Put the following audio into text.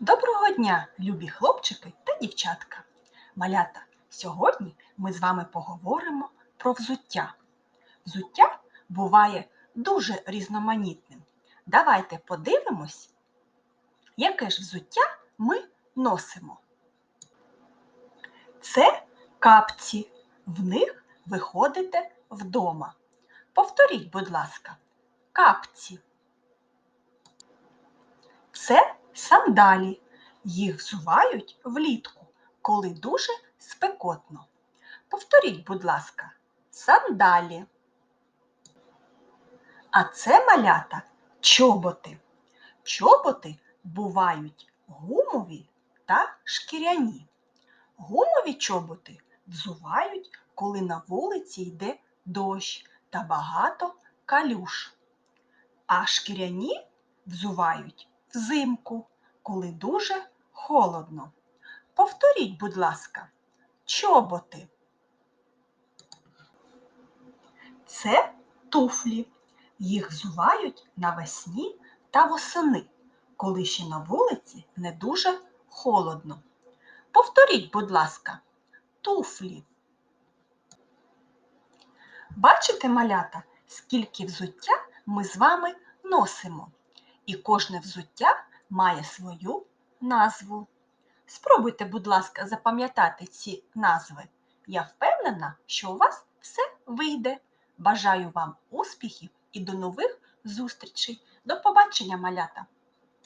Доброго дня, любі хлопчики та дівчатка. Малята, сьогодні ми з вами поговоримо про взуття. Взуття буває дуже різноманітним. Давайте подивимось, яке ж взуття ми носимо. Це капці. В них ви ходите вдома. Повторіть, будь ласка, капці. Це сандалі. Їх взувають влітку, коли дуже спекотно. Повторіть, будь ласка, сандалі. А це малята чоботи. Чоботи бувають гумові та шкіряні. Гумові чоботи взувають, коли на вулиці йде дощ та багато калюш. А шкіряні взувають взимку, коли дуже холодно. Повторіть, будь ласка, чоботи. Це туфлі. Їх взувають навесні та восени, коли ще на вулиці не дуже холодно. Повторіть, будь ласка, туфлі. Бачите, малята, скільки взуття ми з вами носимо? І кожне взуття має свою назву. Спробуйте, будь ласка, запам'ятати ці назви. Я впевнена, що у вас все вийде. Бажаю вам успіхів і до нових зустрічей. До побачення, малята!